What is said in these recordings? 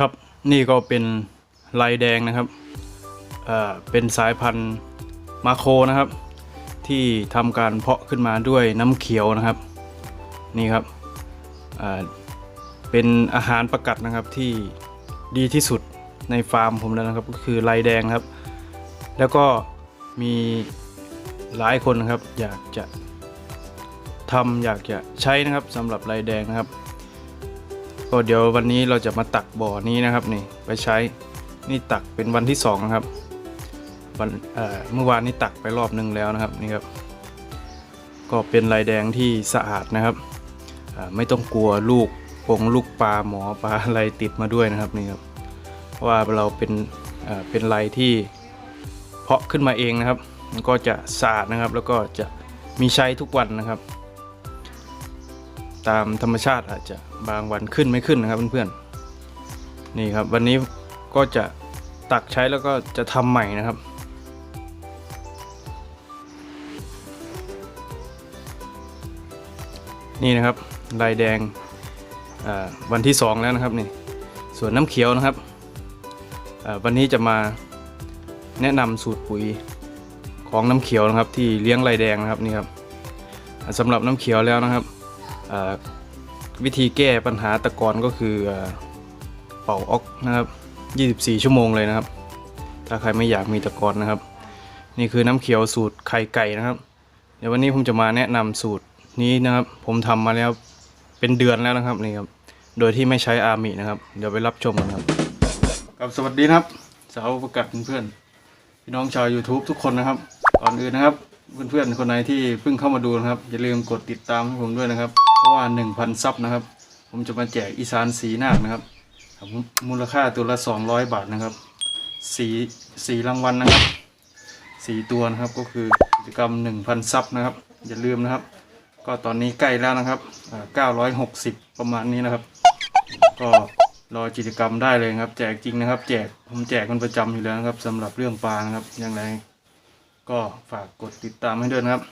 ครับนี่ก็เป็นลายแดงนะครับเป็นสายพันธุ์มาโคนะครับ ที่ทำการเพาะขึ้นมาด้วยน้ำเขียวนะครับนี่ครับเอ่อเป็นอาหารประกัดนะครับที่ดีที่สุดในฟาร์มผมแล้วนะครับ ก็คือลายแดงครับ แล้วก็มีหลายคนนะครับ อยากจะทำอยากจะใช้นะครับสำหรับลายแดงนะครับ ก็เดี๋ยววันนี้เราจะมาตักบ่อนี้นะครับนี่ไปใช้นี่ตักเป็นวันที่สองนะครับวันเอ่อเมื่อวานนี้ตักไปรอบหนึ่งแล้วนะครับนี่ครับก็เป็นลายแดงที่สะอาดนะครับไม่ต้องกลัวลูกปงลูกปลาหมอปลาอะไรติดมาด้วยนะครับนี่ครับเพราะว่าเราเป็นเเป็นลายที่เพาะขึ้นมาเองนะครับ ก็จะสะอาดนะครับแล้วก็จะมีใช้ทุกวันนะครับ ตามธรรมชาติอาจจะบางวันขึ้นไม่ขึ้นนะครับเพื่อนๆนี่ครับวันนี้ก็จะตักใช้แล้วก็จะทำใหม่นะครับนี่นะครับลายแดงวันที่ 2 แล้วนะครับนี่ส่วนน้ำเขียวนะครับวันนี้จะมาแนะนำสูตรปุ๋ยของน้ำเขียวนะครับที่เลี้ยงลายแดงนะครับนี่ครับสำหรับน้ำเขียวแล้วนะครับ วิธีแก้ปัญหาตะกอนก็คืออเป่าออกนะครับ 24 ชั่วโมงเลยนะครับ ถ้าใครไม่อยากมีตะกอนนะครับ นี่คือน้ำเขียวสูตรไข่ไก่นะครับ เดี๋ยววันนี้ผมจะมาแนะนำสูตรนี้นะครับ ผมทำมาแล้วเป็นเดือนแล้วนะครับนี่ครับ โดยที่ไม่ใช้อาร์มินะครับ เดี๋ยวไปรับชมกันครับครับสวัสดีครับ สาวประกัดเพื่อนพี่น้องชาว YouTube ทุกคนนะครับก่อนอื่นนะครับเพื่อนๆคนไหนที่เพิ่งเข้ามาดูนะครับอย่าลืมกดติดตามให้ผมด้วยนะครับ เพราะว่า1,000ซับนะครับ ผมจะมาแจกอีสานสีนาคนะครับ มูลค่าตัวละ200บาทนะครับสีสีรางวัลนะครับสี่ตัวนะครับก็คือกิจกรรม1,000ซับนะครับ อย่าลืมนะครับ ก็ตอนนี้ใกล้แล้วนะครับอ่า960ประมาณนี้นะครับ ก็รอกิจกรรมได้เลยครับ แจกจริงนะครับ แจกผมแจกมันประจำอยู่แล้วนะครับสำหรับเรื่องปลานะครับอย่างไรก็ฝากกดติดตามให้ด้วยนะครับ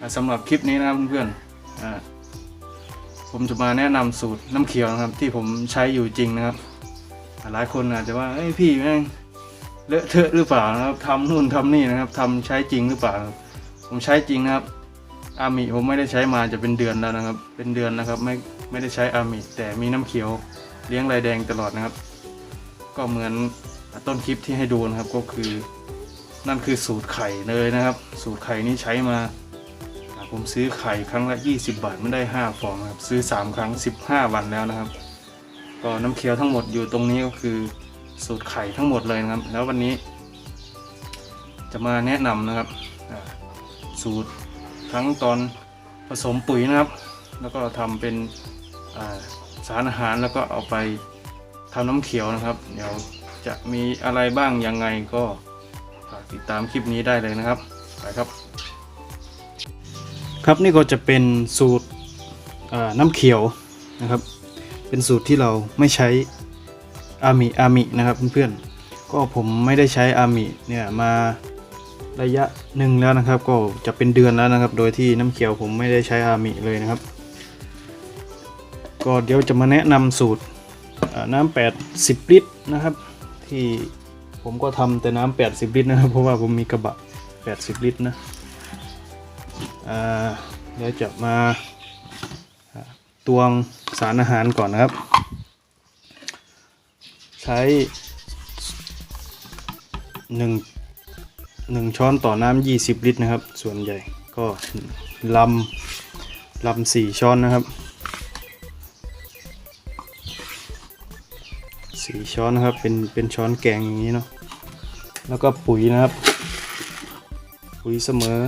อ่าสำหรับคลิปนี้นะครับเพื่อนๆอ่า ผมจะมาแนะนำสูตรน้ำเขียวนะครับ ที่ผมใช้อยู่จริงนะครับ หลายคนอาจจะว่าเอ้ยพี่แม่งเลอะเทอะหรือเปล่านะครับทำนู่นทำนี่นะครับทำใช้จริงหรือเปล่า ผมใช้จริงนะครับ อามิผมไม่ได้ใช้มาจะเป็นเดือนแล้วนะครับ เป็นเดือนนะครับ ไม่ไม่ได้ใช้อามิแต่มีน้ำเขียวเลี้ยงลายแดงตลอดนะครับ ก็เหมือนต้นคลิปที่ให้ดูนะครับก็คือ นั่นคือสูตรไข่เลยนะครับ สูตรไข่นี้ใช้มา ผมซื้อไข่ครั้งละ 20 บาทไม่ได้ 5 ฟองนะครับ ซื้อ 3 ครั้ง 15 วันแล้วนะครับ ก็น้ำเขียวทั้งหมดอยู่ตรงนี้ก็คือสูตรไข่ทั้งหมดเลยนะครับ แล้ววันนี้ จะมาแนะนำนะครับ สูตรทั้งตอนผสมปุ๋ยนะครับ แล้วก็ทำเป็นสารอาหารแล้วก็เอาไปทำน้ำเขียวนะครับ เดี๋ยวจะมีอะไรบ้างยังไงก็ติดตามคลิปนี้ได้เลยนะครับ ไปครับ ครับนี่ก็จะเป็นสูตรน้ำเขียวนะครับ เป็นสูตรที่เราไม่ใช้อามิอามินะครับเพื่อนๆก็ผมไม่ได้ใช้อามิเนี่ยมาระยะหนึ่งแล้วนะครับ ก็จะเป็นเดือนแล้วนะครับ โดยที่น้ำเขียวผมไม่ได้ใช้อามิเลยนะครับ ก็เดี๋ยวจะมาแนะนำสูตรน้ำ80 ลิตรนะครับ ที่ผมก็ทำแต่น้ำ80 ลิตรนะครับ เพราะว่าผมมีกระบะ 80 ลิตรนะ เดี๋ยวจะมาตวงสารอาหารก่อนนะครับ ใช้หนึ่งหนึ่งช้อนต่อน้ำยี่สิบลิตรนะครับ ส่วนใหญ่ก็ลำลำสี่ช้อนนะครับสี่ช้อนนะครับ เป็นเป็นช้อนแกงอย่างนี้เนาะแล้วก็ปุ๋ยนะครับ ปุ๋ยเสมอ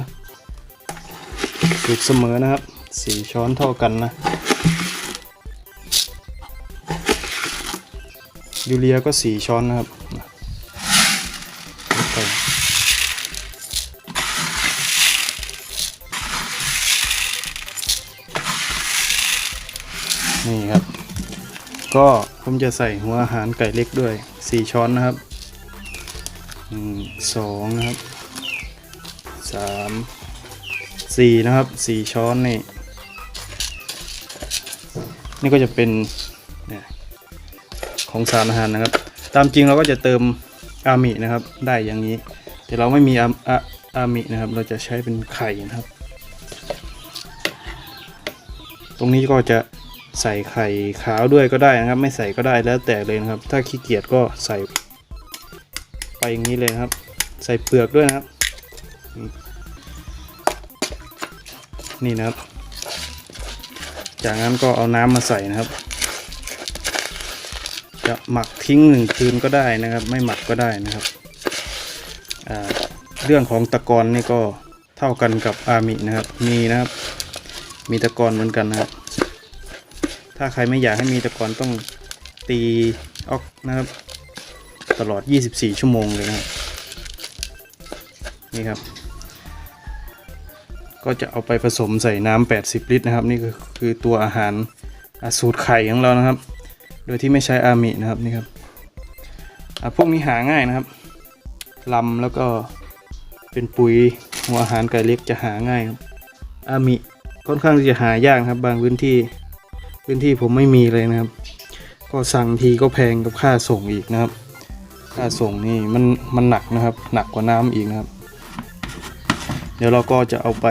สูตรเสมอนะครับสี่ช้อนเท่ากันนะ ยูเรียก็สี่ช้อนนะครับนี่ครับ ก็ผมจะใส่หัวอาหารไก่เล็กด้วยสี่ช้อนนะครับหนึ่งสองนะครับสาม สี่นะครับสี่ช้อนนี่ นี่ก็จะเป็นเนี่ยของสารอาหารนะครับ ตามจริงเราก็จะเติมอามินะครับ ได้อย่างนี้ แต่เราไม่มีอาอาอามินะครับ เราจะใช้เป็นไข่นะครับ ตรงนี้ก็จะใส่ไข่ขาวด้วยก็ได้นะครับ ไม่ใส่ก็ได้แล้วแต่เลยนะครับ ถ้าขี้เกียจก็ใส่ไปอย่างนี้เลยนะครับ ใส่เปลือกด้วยนะครับ นี่นะครับ จากนั้นก็เอาน้ำมาใส่นะครับ จะหมักทิ้งหนึ่งคืนก็ได้นะครับ ไม่หมักก็ได้นะครับ เรื่องของตะกอนนี่ก็เท่ากันกับอามินะครับ มีนะครับ มีตะกอนเหมือนกันนะครับ ถ้าใครไม่อยากให้มีตะกอนต้องตีออกนะครับ ตลอด 24 ชั่วโมงเลยนะครับ นี่ครับ ก็จะเอาไปผสมใส่น้ำ80 ลิตรนะครับ นี่คือคือตัวอาหารสูตรไข่ของเรานะครับ โดยที่ไม่ใช้อามินะครับนี่ครับพวกนี้หาง่ายนะครับลำแล้วก็เป็นปุ๋ยหัวอาหารไก่เล็กจะหาง่ายครับอามิค่อนข้างที่จะหายากครับ บางพื้นที่พื้นที่ผมไม่มีเลยนะครับ ก็สั่งทีก็แพงกับค่าส่งอีกนะครับ ค่าส่งนี่มันมันหนักนะครับ หนักกว่าน้ำอีกนะครับ ดี๋ยวเราก็จะเอาไป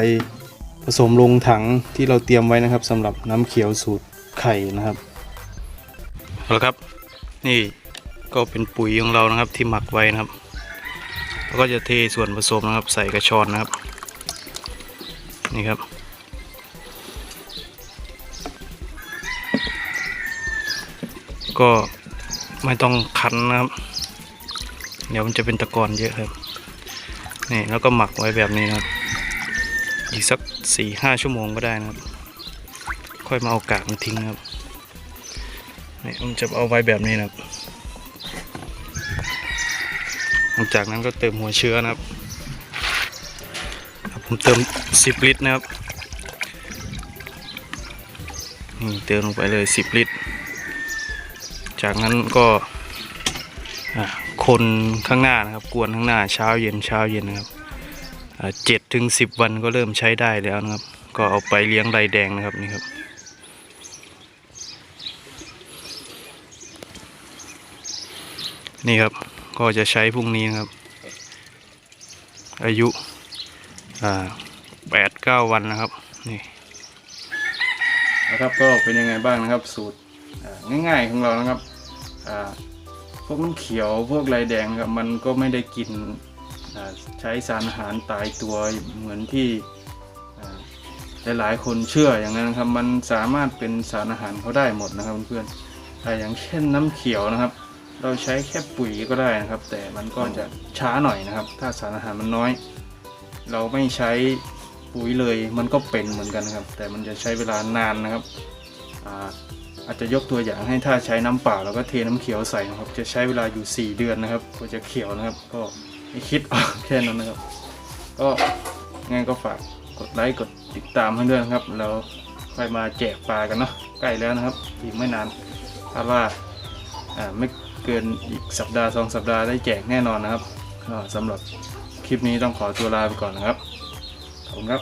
ผสมลงถังที่เราเตรียมไว้นะครับสำหรับน้ำเขียวสูตรไข่นะครับเอาละครับ นี่ก็เป็นปุ๋ยของเรานะครับที่หมักไว้นะครับแล้วก็จะเทส่วนผสมนะครับ ใส่กระชอนนะครับ นี่ครับ ก็ไม่ต้องคั้นนะครับ เดี๋ยวมันจะเป็นตะกอนเยอะครับ นี่แล้วก็หมักไว้แบบนี้นะครับ อีกสักสี่ห้าชั่วโมงก็ได้นะครับ ค่อยมาเอากากมันทิ้งครับนี่ผมจะเอาไว้แบบนี้นะครับหลังจากนั้นก็เติมหัวเชื้อนะครับผมเติม10ลิตรนะครับนี่เติมลงไปเลย10ลิตร จากนั้นก็คนข้างหน้านะครับ กวนข้างหน้าเช้าเย็นเช้าเย็นนะครับ เจ็ดถึงสิบวันก็เริ่มใช้ได้แล้วนะครับ ก็เอาไปเลี้ยงไรแดงนะครับนี่ครับนี่ครับก็จะใช้พรุ่งนี้นะครับ อายุแปดเก้าวันนะครับนี่นะครับก็เป็นยังไงบ้างนะครับ สูตรง่ายๆของเรานะครับพวกน้ำเขียวพวกลายแดงครับมันก็ไม่ได้กิน ใช้สารอาหารตายตัวเหมือนที่หลายๆคนเชื่ออย่างนั้นครับ มันสามารถเป็นสารอาหารเขาได้หมดนะครับเพื่อนๆอ่อย่างเช่นน้ำเขียวนะครับ เราใช้แค่ปุ๋ยก็ได้นะครับ แต่มันก็จะช้าหน่อยนะครับ ถ้าสารอาหารมันน้อย เราไม่ใช้ปุ๋ยเลยมันก็เป็นเหมือนกันนะครับ แต่มันจะใช้เวลานานนะครับอาอาจจะยกตัวอย่างให้ถ้าใช้น้ำเปล่าแล้วก็เทน้ำเขียวใส่นะครับ จะใช้เวลาอยู่ 4 เดือนนะครับกว่าจะเขียวนะครับก็ ไม่คิดแค่นั้นนะครับ ก็งั้นก็ฝากกดไลค์กดติดตามให้ด้วยครับ แล้วค่อยมาแจกปลากันเนาะใกล้แล้วนะครับอีกไม่นานคาดว่าไม่เกินอีกสัปดาห์สองสัปดาห์ได้แจกแน่นอนนะครับก็สำหรับคลิปนี้ต้องขอตัวลาไปก่อนนะครับขอบคุณครับ